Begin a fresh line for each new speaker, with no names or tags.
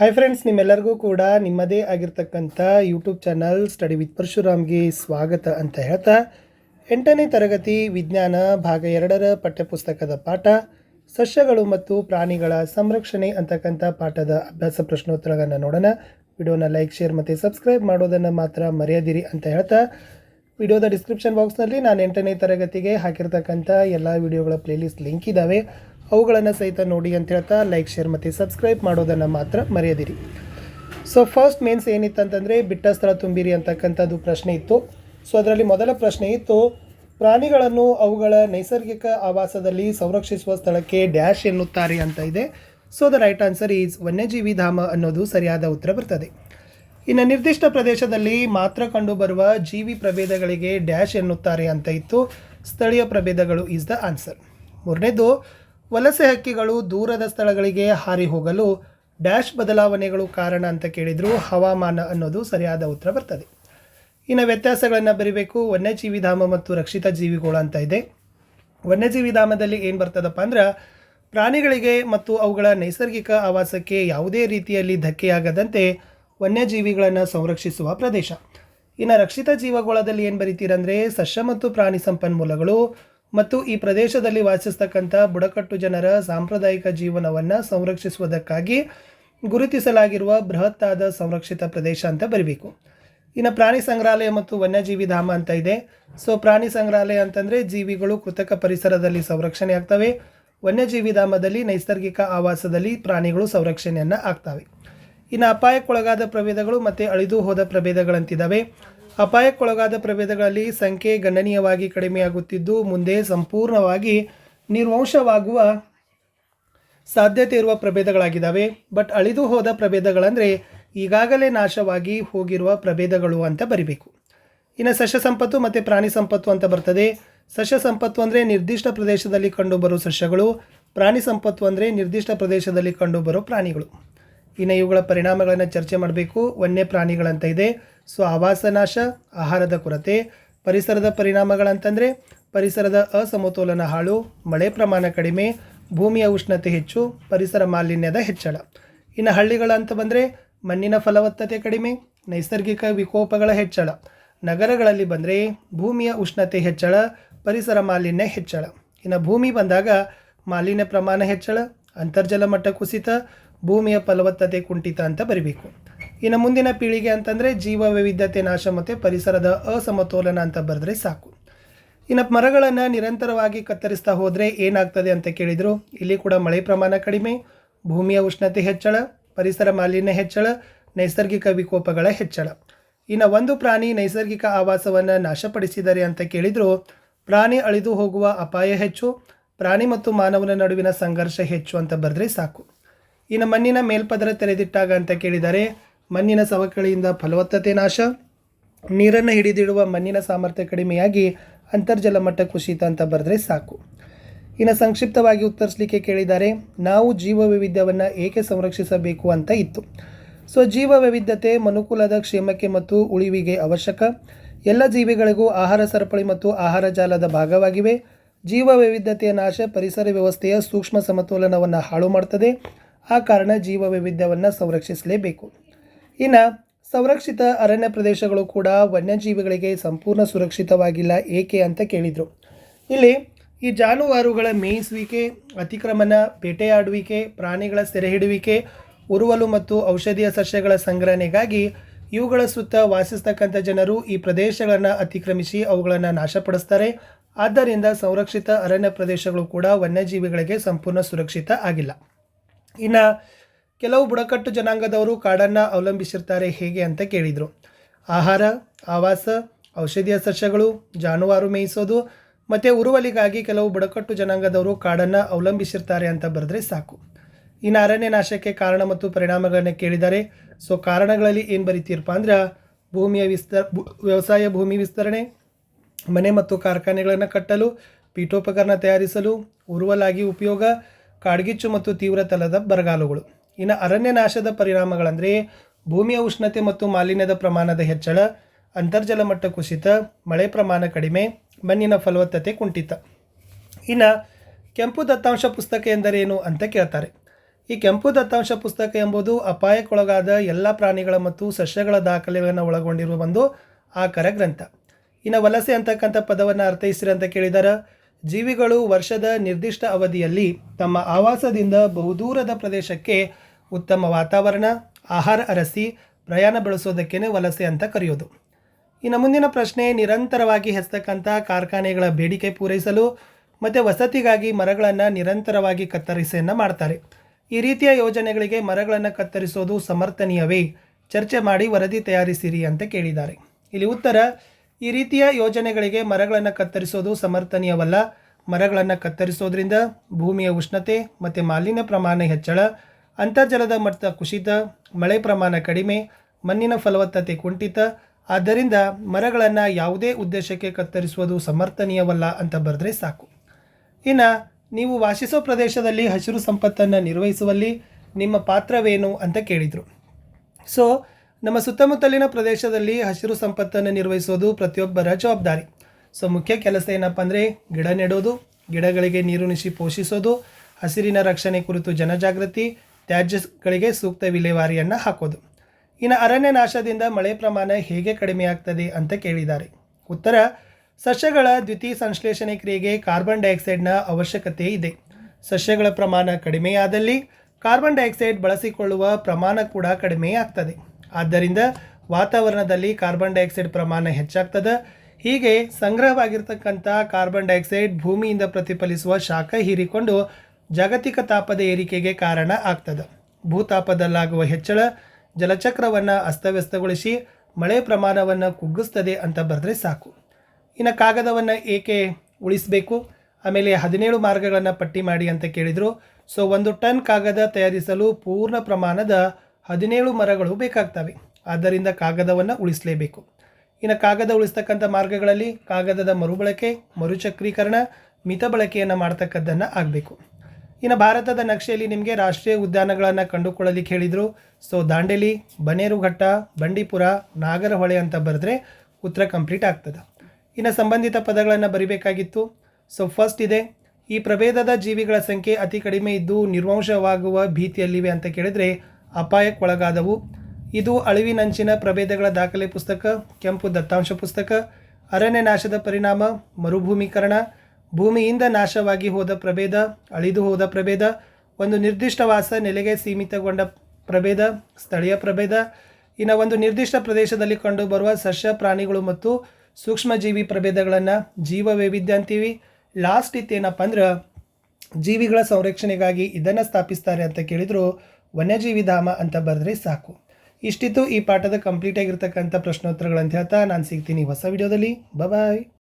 Hi friends ನಿಮ್ಮೆಲ್ಲರಿಗೂ ಕೂಡ ನಿಮ್ಮದೇ ಆಗಿರ್ತಕ್ಕಂಥ ಯೂಟ್ಯೂಬ್ ಚಾನಲ್ ಸ್ಟಡಿ ವಿತ್ ಪರಶುರಾಮ್ಗೆ ಸ್ವಾಗತ ಅಂತ ಹೇಳ್ತಾ, ಎಂಟನೇ ತರಗತಿ ವಿಜ್ಞಾನ ಭಾಗ ಎರಡರ ಪಠ್ಯಪುಸ್ತಕದ ಪಾಠ, ಸಸ್ಯಗಳು ಮತ್ತು ಪ್ರಾಣಿಗಳ ಸಂರಕ್ಷಣೆ ಅಂತಕ್ಕಂಥ ಪಾಠದ ಅಭ್ಯಾಸ ಪ್ರಶ್ನೋತ್ತರಗಳನ್ನು ನೋಡೋಣ. ವಿಡಿಯೋನ ಲೈಕ್ ಶೇರ್ ಮತ್ತು ಸಬ್ಸ್ಕ್ರೈಬ್ ಮಾಡೋದನ್ನು ಮಾತ್ರ ಮರೆಯದಿರಿ ಅಂತ ಹೇಳ್ತಾ, ವಿಡಿಯೋದ ಡಿಸ್ಕ್ರಿಪ್ಷನ್ ಬಾಕ್ಸ್ನಲ್ಲಿ ನಾನು ಎಂಟನೇ ತರಗತಿಗೆ ಹಾಕಿರ್ತಕ್ಕಂಥ ಎಲ್ಲ ವಿಡಿಯೋಗಳ ಪ್ಲೇಲಿಸ್ಟ್ ಲಿಂಕ್ ಇದ್ದಾವೆ ಅವುಗಳನ್ನು ಸಹಿತ ನೋಡಿ ಅಂತ ಹೇಳ್ತಾ ಲೈಕ್ ಶೇರ್ ಮತ್ತು ಸಬ್ಸ್ಕ್ರೈಬ್ ಮಾಡೋದನ್ನು ಮಾತ್ರ ಮರೆಯದಿರಿ. ಸೊ ಫಸ್ಟ್ ಮೇನ್ಸ್ ಏನಿತ್ತು ಅಂತಂದರೆ ಬಿಟ್ಟ ಸ್ಥಳ ತುಂಬಿರಿ ಅಂತಕ್ಕಂಥದ್ದು ಪ್ರಶ್ನೆ ಇತ್ತು. ಸೊ ಅದರಲ್ಲಿ ಮೊದಲ ಪ್ರಶ್ನೆ ಇತ್ತು, ಪ್ರಾಣಿಗಳನ್ನು ಅವುಗಳ ನೈಸರ್ಗಿಕ ಆವಾಸದಲ್ಲಿ ಸಂರಕ್ಷಿಸುವ ಸ್ಥಳಕ್ಕೆ ಡ್ಯಾಶ್ ಎನ್ನುತ್ತಾರೆ ಅಂತ ಇದೆ. So the right answer is ವನ್ಯಜೀವಿ ಧಾಮ ಅನ್ನೋದು ಸರಿಯಾದ ಉತ್ತರ ಬರ್ತದೆ. ಇನ್ನು ನಿರ್ದಿಷ್ಟ ಪ್ರದೇಶದಲ್ಲಿ ಮಾತ್ರ ಕಂಡುಬರುವ ಜೀವಿ ಪ್ರಭೇದಗಳಿಗೆ ಡ್ಯಾಶ್ ಎನ್ನುತ್ತಾರೆ ಅಂತ ಇತ್ತು. ಸ್ಥಳೀಯ ಪ್ರಭೇದಗಳು ಈಸ್ ದ ಆನ್ಸರ್ ಮೂರನೇದು ವಲಸೆ ಹಕ್ಕಿಗಳು ದೂರದ ಸ್ಥಳಗಳಿಗೆ ಹಾರಿ ಹೋಗಲು ಡ್ಯಾಶ್ ಬದಲಾವಣೆಗಳು ಕಾರಣ ಅಂತ ಕೇಳಿದ್ರು ಹವಾಮಾನ ಅನ್ನೋದು ಸರಿಯಾದ ಉತ್ತರ ಬರ್ತದೆ. ಇನ್ನು ವ್ಯತ್ಯಾಸಗಳನ್ನು ಬರಿಬೇಕು. ವನ್ಯಜೀವಿ ಧಾಮ ಮತ್ತು ರಕ್ಷಿತ ಜೀವಿಗಳು ಅಂತ ಇದೆ. ವನ್ಯಜೀವಿ ಧಾಮದಲ್ಲಿ ಏನು ಬರ್ತದಪ್ಪ ಅಂದ್ರೆ ಪ್ರಾಣಿಗಳಿಗೆ ಮತ್ತು ಅವುಗಳ ನೈಸರ್ಗಿಕ ಆವಾಸಕ್ಕೆ ಯಾವುದೇ ರೀತಿಯಲ್ಲಿ ಧಕ್ಕೆಯಾಗದಂತೆ ವನ್ಯಜೀವಿಗಳನ್ನು ಸಂರಕ್ಷಿಸುವ ಪ್ರದೇಶ. ಇನ್ನು ರಕ್ಷಿತ ಜೀವಗೋಳದಲ್ಲಿ ಏನು ಬರಿತೀರಂದರೆ ಸಸ್ಯ ಮತ್ತು ಪ್ರಾಣಿ ಸಂಪನ್ಮೂಲಗಳು ಮತ್ತು ಈ ಪ್ರದೇಶದಲ್ಲಿ ವಾಸಿಸ್ತಕ್ಕಂಥ ಬುಡಕಟ್ಟು ಜನರ ಸಾಂಪ್ರದಾಯಿಕ ಜೀವನವನ್ನು ಸಂರಕ್ಷಿಸುವುದಕ್ಕಾಗಿ ಗುರುತಿಸಲಾಗಿರುವ ಬೃಹತ್ತಾದ ಸಂರಕ್ಷಿತ ಪ್ರದೇಶ ಅಂತ ಬರೀಬೇಕು. ಇನ್ನು ಪ್ರಾಣಿ ಸಂಗ್ರಹಾಲಯ ಮತ್ತು ವನ್ಯಜೀವಿ ಧಾಮ ಅಂತ ಇದೆ. ಸೊ ಪ್ರಾಣಿ ಸಂಗ್ರಹಾಲಯ ಅಂತಂದರೆ ಜೀವಿಗಳು ಕೃತಕ ಪರಿಸರದಲ್ಲಿ ಸಂರಕ್ಷಣೆ ಆಗ್ತವೆ. ವನ್ಯಜೀವಿ ಧಾಮದಲ್ಲಿ ನೈಸರ್ಗಿಕ ಆವಾಸದಲ್ಲಿ ಪ್ರಾಣಿಗಳು ಸಂರಕ್ಷಣೆಯನ್ನು ಆಗ್ತವೆ. ಇನ್ನು ಅಪಾಯಕ್ಕೊಳಗಾದ ಪ್ರಭೇದಗಳು ಮತ್ತು ಅಳಿದು ಹೋದ ಪ್ರಭೇದಗಳಂತಿದ್ದಾವೆ ಅಪಾಯಕ್ಕೊಳಗಾದ ಪ್ರಭೇದಗಳಲ್ಲಿ ಸಂಖ್ಯೆ ಗಣನೀಯವಾಗಿ ಕಡಿಮೆಯಾಗುತ್ತಿದ್ದು, ಮುಂದೆ ಸಂಪೂರ್ಣವಾಗಿ ನಿರ್ವಂಶವಾಗುವ ಸಾಧ್ಯತೆ ಇರುವ ಪ್ರಭೇದಗಳಾಗಿದ್ದಾವೆ. ಬಟ್ ಅಳಿದು ಹೋದ ಪ್ರಭೇದಗಳಂದರೆ ಈಗಾಗಲೇ ನಾಶವಾಗಿ ಹೋಗಿರುವ ಪ್ರಭೇದಗಳು ಅಂತ ಬರಿಬೇಕು. ಇನ್ನು ಸಸ್ಯ ಸಂಪತ್ತು ಮತ್ತು ಪ್ರಾಣಿ ಸಂಪತ್ತು ಅಂತ ಬರ್ತದೆ. ಸಸ್ಯ ಸಂಪತ್ತು ಅಂದರೆ ನಿರ್ದಿಷ್ಟ ಪ್ರದೇಶದಲ್ಲಿ ಕಂಡುಬರುವ ಸಸ್ಯಗಳು. ಪ್ರಾಣಿ ಸಂಪತ್ತು ಅಂದರೆ ನಿರ್ದಿಷ್ಟ ಪ್ರದೇಶದಲ್ಲಿ ಕಂಡುಬರುವ ಪ್ರಾಣಿಗಳು. ಇನ್ನು ಇವುಗಳ ಪರಿಣಾಮಗಳನ್ನು ಚರ್ಚೆ ಮಾಡಬೇಕು. ವನ್ಯ ಪ್ರಾಣಿಗಳಂತ ಇದೆ. ಸೊ ಆವಾಸ ನಾಶ ಆಹಾರದ ಕೊರತೆ, ಪರಿಸರದ ಪರಿಣಾಮಗಳಂತಂದರೆ ಪರಿಸರದ ಅಸಮತೋಲನ ಹಾಳು, ಮಳೆ ಪ್ರಮಾಣ ಕಡಿಮೆ, ಭೂಮಿಯ ಉಷ್ಣತೆ ಹೆಚ್ಚು, ಪರಿಸರ ಮಾಲಿನ್ಯದ ಹೆಚ್ಚಳ. ಇನ್ನು ಹಳ್ಳಿಗಳಂತ ಬಂದರೆ ಮಣ್ಣಿನ ಫಲವತ್ತತೆ ಕಡಿಮೆ, ನೈಸರ್ಗಿಕ ವಿಕೋಪಗಳ ಹೆಚ್ಚಳ. ನಗರಗಳಲ್ಲಿ ಬಂದರೆ ಭೂಮಿಯ ಉಷ್ಣತೆ ಹೆಚ್ಚಳ, ಪರಿಸರ ಮಾಲಿನ್ಯ ಹೆಚ್ಚಳ. ಇನ್ನು ಭೂಮಿ ಬಂದಾಗ ಮಾಲಿನ್ಯ ಪ್ರಮಾಣ ಹೆಚ್ಚಳ, ಅಂತರ್ಜಲ ಮಟ್ಟ ಕುಸಿತ, ಭೂಮಿಯ ಫಲವತ್ತತೆ ಕುಂಠಿತ ಅಂತ ಬರಿಬೇಕು. ಇನ್ನು ಮುಂದಿನ ಪೀಳಿಗೆ ಅಂತಂದರೆ ಜೀವ ವೈವಿಧ್ಯತೆ ನಾಶ ಮತ್ತು ಪರಿಸರದ ಅಸಮತೋಲನ ಅಂತ ಬರೆದ್ರೆ ಸಾಕು. ಇನ್ನು ಮರಗಳನ್ನು ನಿರಂತರವಾಗಿ ಕತ್ತರಿಸ್ತಾ ಹೋದರೆ ಏನಾಗ್ತದೆ ಅಂತ ಕೇಳಿದರು? ಇಲ್ಲಿ ಕೂಡ ಮಳೆ ಪ್ರಮಾಣ ಕಡಿಮೆ, ಭೂಮಿಯ ಉಷ್ಣತೆ ಹೆಚ್ಚಳ, ಪರಿಸರ ಮಾಲಿನ್ಯ ಹೆಚ್ಚಳ, ನೈಸರ್ಗಿಕ ವಿಕೋಪಗಳ ಹೆಚ್ಚಳ. ಇನ್ನು ಒಂದು ಪ್ರಾಣಿ ನೈಸರ್ಗಿಕ ಆವಾಸವನ್ನು ನಾಶಪಡಿಸಿದರೆ ಅಂತ ಕೇಳಿದರು, ಪ್ರಾಣಿ ಅಳಿದು ಹೋಗುವ ಅಪಾಯ ಹೆಚ್ಚು, ಪ್ರಾಣಿ ಮತ್ತು ಮಾನವನ ನಡುವಿನ ಸಂಘರ್ಷ ಹೆಚ್ಚು ಅಂತ ಬರೆದ್ರೆ ಸಾಕು. ಇನ್ನು ಮಣ್ಣಿನ ಮೇಲ್ಪದರ ತೆರೆದಿಟ್ಟಾಗ ಅಂತ ಕೇಳಿದರೆ ಮಣ್ಣಿನ ಸವಕಳಿಯಿಂದ ಫಲವತ್ತತೆ ನಾಶ, ನೀರನ್ನು ಹಿಡಿದಿಡುವ ಮಣ್ಣಿನ ಸಾಮರ್ಥ್ಯ ಕಡಿಮೆಯಾಗಿ ಅಂತರ್ಜಲ ಮಟ್ಟ ಕುಸಿತ ಅಂತ ಬರೆದ್ರೆ ಸಾಕು. ಇನ್ನು ಸಂಕ್ಷಿಪ್ತವಾಗಿ ಉತ್ತರಿಸಲಿಕ್ಕೆ ಕೇಳಿದ್ದಾರೆ, ನಾವು ಜೀವ ವೈವಿಧ್ಯವನ್ನು ಏಕೆ ಸಂರಕ್ಷಿಸಬೇಕು ಅಂತ ಇತ್ತು. ಸೊ ಜೀವ ವೈವಿಧ್ಯತೆ ಮನುಕುಲದ ಕ್ಷೇಮಕ್ಕೆ ಮತ್ತು ಉಳಿವಿಗೆ ಅವಶ್ಯಕ. ಎಲ್ಲ ಜೀವಿಗಳಿಗೂ ಆಹಾರ ಸರಪಳಿ ಮತ್ತು ಆಹಾರ ಜಾಲದ ಭಾಗವಾಗಿವೆ. ಜೀವ ವೈವಿಧ್ಯತೆಯ ನಾಶ ಪರಿಸರ ವ್ಯವಸ್ಥೆಯ ಸೂಕ್ಷ್ಮ ಸಮತೋಲನವನ್ನು ಹಾಳು ಮಾಡ್ತದೆ. ಆ ಕಾರಣ ಜೀವ ವೈವಿಧ್ಯವನ್ನು ಸಂರಕ್ಷಿಸಲೇಬೇಕು. ಇನ್ನು ಸಂರಕ್ಷಿತ ಅರಣ್ಯ ಪ್ರದೇಶಗಳು ಕೂಡ ವನ್ಯಜೀವಿಗಳಿಗೆ ಸಂಪೂರ್ಣ ಸುರಕ್ಷಿತವಾಗಿಲ್ಲ ಏಕೆ ಅಂತ ಕೇಳಿದರು. ಇಲ್ಲಿ ಈ ಜಾನುವಾರುಗಳ ಮೇಯಿಸುವಿಕೆ, ಅತಿಕ್ರಮಣ, ಬೇಟೆಯಾಡುವಿಕೆ, ಪ್ರಾಣಿಗಳ ಸೆರೆಹಿಡುವಿಕೆ, ಉರುವಲು ಮತ್ತು ಔಷಧೀಯ ಸಸ್ಯಗಳ ಸಂಗ್ರಹಣೆಗಾಗಿ ಇವುಗಳ ಸುತ್ತ ವಾಸಿಸ್ತಕ್ಕಂಥ ಜನರು ಈ ಪ್ರದೇಶಗಳನ್ನು ಅತಿಕ್ರಮಿಸಿ ಅವುಗಳನ್ನು ನಾಶಪಡಿಸ್ತಾರೆ. ಆದ್ದರಿಂದ ಸಂರಕ್ಷಿತ ಅರಣ್ಯ ಪ್ರದೇಶಗಳು ಕೂಡ ವನ್ಯಜೀವಿಗಳಿಗೆ ಸಂಪೂರ್ಣ ಸುರಕ್ಷಿತ ಆಗಿಲ್ಲ. ಇನ್ನು ಕೆಲವು ಬುಡಕಟ್ಟು ಜನಾಂಗದವರು ಕಾಡನ್ನು ಅವಲಂಬಿಸಿರ್ತಾರೆ ಹೇಗೆ ಅಂತ ಕೇಳಿದರು. ಆಹಾರ, ಆವಾಸ, ಔಷಧೀಯ ಸಸ್ಯಗಳು, ಜಾನುವಾರು ಮೇಯಿಸೋದು, ಮತ್ತು ಉರುವಲಿಗಾಗಿ ಕೆಲವು ಬುಡಕಟ್ಟು ಜನಾಂಗದವರು ಕಾಡನ್ನು ಅವಲಂಬಿಸಿರ್ತಾರೆ ಅಂತ ಬರೆದ್ರೆ ಸಾಕು. ಇನ್ನು ಅರಣ್ಯ ನಾಶಕ್ಕೆ ಕಾರಣ ಮತ್ತು ಪರಿಣಾಮಗಳನ್ನು ಕೇಳಿದ್ದಾರೆ ಸೊ ಕಾರಣಗಳಲ್ಲಿ ಏನು ಬರೀತೀರಪ್ಪ ಅಂದ್ರೆ, ಭೂಮಿಯ ವಿಸ್ತಾರ ವ್ಯವಸಾಯ ಭೂಮಿ ವಿಸ್ತರಣೆ, ಮನೆ ಮತ್ತು ಕಾರ್ಖಾನೆಗಳನ್ನು ಕಟ್ಟಲು, ಪೀಠೋಪಕರಣ ತಯಾರಿಸಲು, ಉರುವಲಾಗಿ ಉಪಯೋಗ, ಕಾಡ್ಗಿಚ್ಚು ಮತ್ತು ತೀವ್ರ ತಲದ ಬರಗಾಲುಗಳು. ಇನ್ನು ಅರಣ್ಯ ನಾಶದ ಪರಿಣಾಮಗಳಂದರೆ ಭೂಮಿಯ ಉಷ್ಣತೆ ಮತ್ತು ಮಾಲಿನ್ಯದ ಪ್ರಮಾಣದ ಹೆಚ್ಚಳ, ಅಂತರ್ಜಲ ಮಟ್ಟ ಕುಸಿತ, ಮಳೆ ಪ್ರಮಾಣ ಕಡಿಮೆ, ಮಣ್ಣಿನ ಫಲವತ್ತತೆ ಕುಂಠಿತ. ಇನ್ನು ಕೆಂಪು ದತ್ತಾಂಶ ಪುಸ್ತಕ ಎಂದರೇನು ಅಂತ ಕೇಳ್ತಾರೆ. ಈ ಕೆಂಪು ದತ್ತಾಂಶ ಪುಸ್ತಕ ಎಂಬುದು ಅಪಾಯಕ್ಕೊಳಗಾದ ಎಲ್ಲ ಪ್ರಾಣಿಗಳ ಮತ್ತು ಸಸ್ಯಗಳ ದಾಖಲೆಗಳನ್ನು ಒಳಗೊಂಡಿರುವ ಒಂದು ಆಕರ ಗ್ರಂಥ. ಇನ್ನು ವಲಸೆ ಅಂತಕ್ಕಂಥ ಪದವನ್ನು ಅರ್ಥೈಸಿರಿ ಅಂತ ಕೇಳಿದಾರ. ಜೀವಿಗಳು ವರ್ಷದ ನಿರ್ದಿಷ್ಟ ಅವಧಿಯಲ್ಲಿ ತಮ್ಮ ಆವಾಸದಿಂದ ಬಹುದೂರದ ಪ್ರದೇಶಕ್ಕೆ ಉತ್ತಮ ವಾತಾವರಣ, ಆಹಾರ ಅರಸಿ, ಪ್ರಯಾಣ ಬೆಳೆಸೋದಕ್ಕೇ ವಲಸೆ ಅಂತ ಕರೆಯೋದು. ಇನ್ನು ಮುಂದಿನ ಪ್ರಶ್ನೆ, ನಿರಂತರವಾಗಿ ಹೆಚ್ಚತಕ್ಕಂಥ ಕಾರ್ಖಾನೆಗಳ ಬೇಡಿಕೆ ಪೂರೈಸಲು ಮತ್ತು ವಸತಿಗಾಗಿ ಮರಗಳನ್ನು ನಿರಂತರವಾಗಿ ಕತ್ತರಿಸೆಯನ್ನು ಮಾಡ್ತಾರೆ. ಈ ರೀತಿಯ ಯೋಜನೆಗಳಿಗೆ ಮರಗಳನ್ನು ಕತ್ತರಿಸೋದು ಸಮರ್ಥನೀಯವೇ? ಚರ್ಚೆ ಮಾಡಿ ವರದಿ ತಯಾರಿಸಿರಿ ಅಂತ ಕೇಳಿದ್ದಾರೆ. ಇಲ್ಲಿ ಉತ್ತರ, ಈ ರೀತಿಯ ಯೋಜನೆಗಳಿಗೆ ಮರಗಳನ್ನು ಕತ್ತರಿಸೋದು ಸಮರ್ಥನೀಯವಲ್ಲ. ಮರಗಳನ್ನು ಕತ್ತರಿಸೋದ್ರಿಂದ ಭೂಮಿಯ ಉಷ್ಣತೆ ಮತ್ತು ಮಾಲಿನ್ಯ ಪ್ರಮಾಣ ಹೆಚ್ಚಳ ಅಂತರ್ಜಲದ ಮಟ್ಟ ಕುಸಿತ, ಮಳೆ ಪ್ರಮಾಣ ಕಡಿಮೆ, ಮಣ್ಣಿನ ಫಲವತ್ತತೆ ಕುಂಠಿತ. ಆದ್ದರಿಂದ ಮರಗಳನ್ನು ಯಾವುದೇ ಉದ್ದೇಶಕ್ಕೆ ಕತ್ತರಿಸುವುದು ಸಮರ್ಥನೀಯವಲ್ಲ ಅಂತ ಬರೆದ್ರೆ ಸಾಕು. ಇನ್ನು, ನೀವು ವಾಸಿಸೋ ಪ್ರದೇಶದಲ್ಲಿ ಹಸಿರು ಸಂಪತ್ತನ್ನು ನಿರ್ವಹಿಸುವಲ್ಲಿ ನಿಮ್ಮ ಪಾತ್ರವೇನು ಅಂತ ಕೇಳಿದರು. ಸೊ ನಮ್ಮ ಸುತ್ತಮುತ್ತಲಿನ ಪ್ರದೇಶದಲ್ಲಿ ಹಸಿರು ಸಂಪತ್ತನ್ನು ನಿರ್ವಹಿಸೋದು ಪ್ರತಿಯೊಬ್ಬರ ಜವಾಬ್ದಾರಿ. ಸೊ ಮುಖ್ಯ ಕೆಲಸ ಏನಪ್ಪ ಅಂದರೆ ಗಿಡ ನೆಡೋದು, ಗಿಡಗಳಿಗೆ ನೀರುಣಿಸಿ ಪೋಷಿಸೋದು, ಹಸಿರಿನ ರಕ್ಷಣೆ ಕುರಿತು ಜನಜಾಗೃತಿ ತ್ಯಾಜ್ಯಗಳಿಗೆ ಸೂಕ್ತ ವಿಲೇವಾರಿಯನ್ನು ಹಾಕೋದು. ಇನ್ನು ಅರಣ್ಯ ನಾಶದಿಂದ ಮಳೆ ಪ್ರಮಾಣ ಹೇಗೆ ಕಡಿಮೆಯಾಗ್ತದೆ ಅಂತ ಕೇಳಿದ್ದಾರೆ. ಉತ್ತರ, ಸಸ್ಯಗಳ ದ್ವಿತೀಯ ಸಂಶ್ಲೇಷಣೆ ಕ್ರಿಯೆಗೆ ಕಾರ್ಬನ್ ಡೈಆಕ್ಸೈಡ್ನ ಅವಶ್ಯಕತೆ ಇದೆ. ಸಸ್ಯಗಳ ಪ್ರಮಾಣ ಕಡಿಮೆಯಾದಲ್ಲಿ ಕಾರ್ಬನ್ ಡೈಆಕ್ಸೈಡ್ ಬಳಸಿಕೊಳ್ಳುವ ಪ್ರಮಾಣ ಕೂಡ ಕಡಿಮೆಯಾಗ್ತದೆ. ಆದ್ದರಿಂದ ವಾತಾವರಣದಲ್ಲಿ ಕಾರ್ಬನ್ ಡೈಆಕ್ಸೈಡ್ ಪ್ರಮಾಣ ಹೆಚ್ಚಾಗ್ತದೆ. ಹೀಗೆ ಸಂಗ್ರಹವಾಗಿರ್ತಕ್ಕಂಥ ಕಾರ್ಬನ್ ಡೈಆಕ್ಸೈಡ್ ಭೂಮಿಯಿಂದ ಪ್ರತಿಫಲಿಸುವ ಶಾಖ ಹೀರಿಕೊಂಡು ಜಾಗತಿಕ ತಾಪದ ಏರಿಕೆಗೆ ಕಾರಣ ಆಗ್ತದೆ. ಭೂತಾಪದಲ್ಲಾಗುವ ಹೆಚ್ಚಳ ಜಲಚಕ್ರವನ್ನು ಅಸ್ತವ್ಯಸ್ತಗೊಳಿಸಿ ಮಳೆ ಪ್ರಮಾಣವನ್ನು ಕುಗ್ಗಿಸ್ತದೆ ಅಂತ ಬರೆದ್ರೆ ಸಾಕು. ಇನ್ನು ಕಾಗದವನ್ನು ಏಕೆ ಉಳಿಸಬೇಕು? ಆಮೇಲೆ ಹದಿನೇಳು ಮಾರ್ಗಗಳನ್ನು ಪಟ್ಟಿ ಮಾಡಿ ಅಂತ ಕೇಳಿದರು. ಸೊ, ಒಂದು ಟನ್ ಕಾಗದ ತಯಾರಿಸಲು ಪೂರ್ಣ ಪ್ರಮಾಣದ ಹದಿನೇಳು ಮರಗಳು ಬೇಕಾಗ್ತವೆ. ಆದ್ದರಿಂದ ಕಾಗದವನ್ನು ಉಳಿಸಲೇಬೇಕು. ಇನ್ನು ಕಾಗದ ಉಳಿಸ್ತಕ್ಕಂಥ ಮಾರ್ಗಗಳಲ್ಲಿ ಕಾಗದದ ಮರುಬಳಕೆ, ಮರುಚಕ್ರೀಕರಣ ಮಿತ ಬಳಕೆಯನ್ನು ಮಾಡ್ತಕ್ಕದ್ದನ್ನು ಆಗಬೇಕು. ಇನ್ನು ಭಾರತದ ನಕ್ಷೆಯಲ್ಲಿ ನಿಮಗೆ ರಾಷ್ಟ್ರೀಯ ಉದ್ಯಾನಗಳನ್ನು ಕಂಡುಕೊಳ್ಳಲಿಕ್ಕೆ ಹೇಳಿದರು. ಸೊ ದಾಂಡೇಲಿ, ಬನೇರುಘಟ್ಟ, ಬಂಡೀಪುರ, ನಾಗರಹೊಳೆ ಅಂತ ಬರೆದ್ರೆ ಉತ್ತರ ಕಂಪ್ಲೀಟ್ ಆಗ್ತದೆ. ಇನ್ನು ಸಂಬಂಧಿತ ಪದಗಳನ್ನು ಬರಿಬೇಕಾಗಿತ್ತು. ಸೊ ಫಸ್ಟ್ ಇದೆ, ಈ ಪ್ರಭೇದದ ಜೀವಿಗಳ ಸಂಖ್ಯೆ ಅತಿ ಕಡಿಮೆ ಇದ್ದು ನಿರ್ವಂಶವಾಗುವ ಭೀತಿಯಲ್ಲಿವೆ ಅಂತ ಕೇಳಿದರೆ ಅಪಾಯಕ್ಕೊಳಗಾದವು. ಇದು ಅಳಿವಿನಂಚಿನ ಪ್ರಭೇದಗಳ ದಾಖಲೆ ಪುಸ್ತಕ, ಕೆಂಪು ದತ್ತಾಂಶ ಪುಸ್ತಕ ಅರಣ್ಯ ನಾಶದ ಪರಿಣಾಮ, ಮರುಭೂಮೀಕರಣ ಭೂಮಿಯಿಂದ ನಾಶವಾಗಿ ಹೋದ ಪ್ರಭೇದ, ಅಳಿದು ಹೋದ ಪ್ರಭೇದ, ಒಂದು ನಿರ್ದಿಷ್ಟ ವಾಸ ನೆಲೆಗೆ ಸೀಮಿತಗೊಂಡ ಪ್ರಭೇದ, ಸ್ಥಳೀಯ ಪ್ರಭೇದ. ಇನ್ನು ಒಂದು ನಿರ್ದಿಷ್ಟ ಪ್ರದೇಶದಲ್ಲಿ ಕಂಡುಬರುವ ಸಸ್ಯ, ಪ್ರಾಣಿಗಳು ಮತ್ತು ಸೂಕ್ಷ್ಮಜೀವಿ ಪ್ರಭೇದಗಳನ್ನು ಜೀವ ವೈವಿಧ್ಯ ಅಂತೀವಿ ಲಾಸ್ಟ್ ಇತ್ತೇನಪ್ಪ ಅಂದ್ರೆ, ಜೀವಿಗಳ ಸಂರಕ್ಷಣೆಗಾಗಿ ಇದನ್ನು ಸ್ಥಾಪಿಸ್ತಾರೆ ಅಂತ ಕೇಳಿದ್ರು ವನ್ಯಜೀವಿ ಧಾಮ ಅಂತ ಬರೆದ್ರೆ ಸಾಕು. ಇಷ್ಟಿತ್ತು ಈ ಪಾಠದ ಕಂಪ್ಲೀಟ್ ಆಗಿರ್ತಕ್ಕಂಥ ಪ್ರಶ್ನೋತ್ತರಗಳಂತ ಹೇಳ್ತಾ ನಾನು ಸಿಗ್ತೀನಿ ಹೊಸ ವಿಡಿಯೋದಲ್ಲಿ. ಬಾಯ್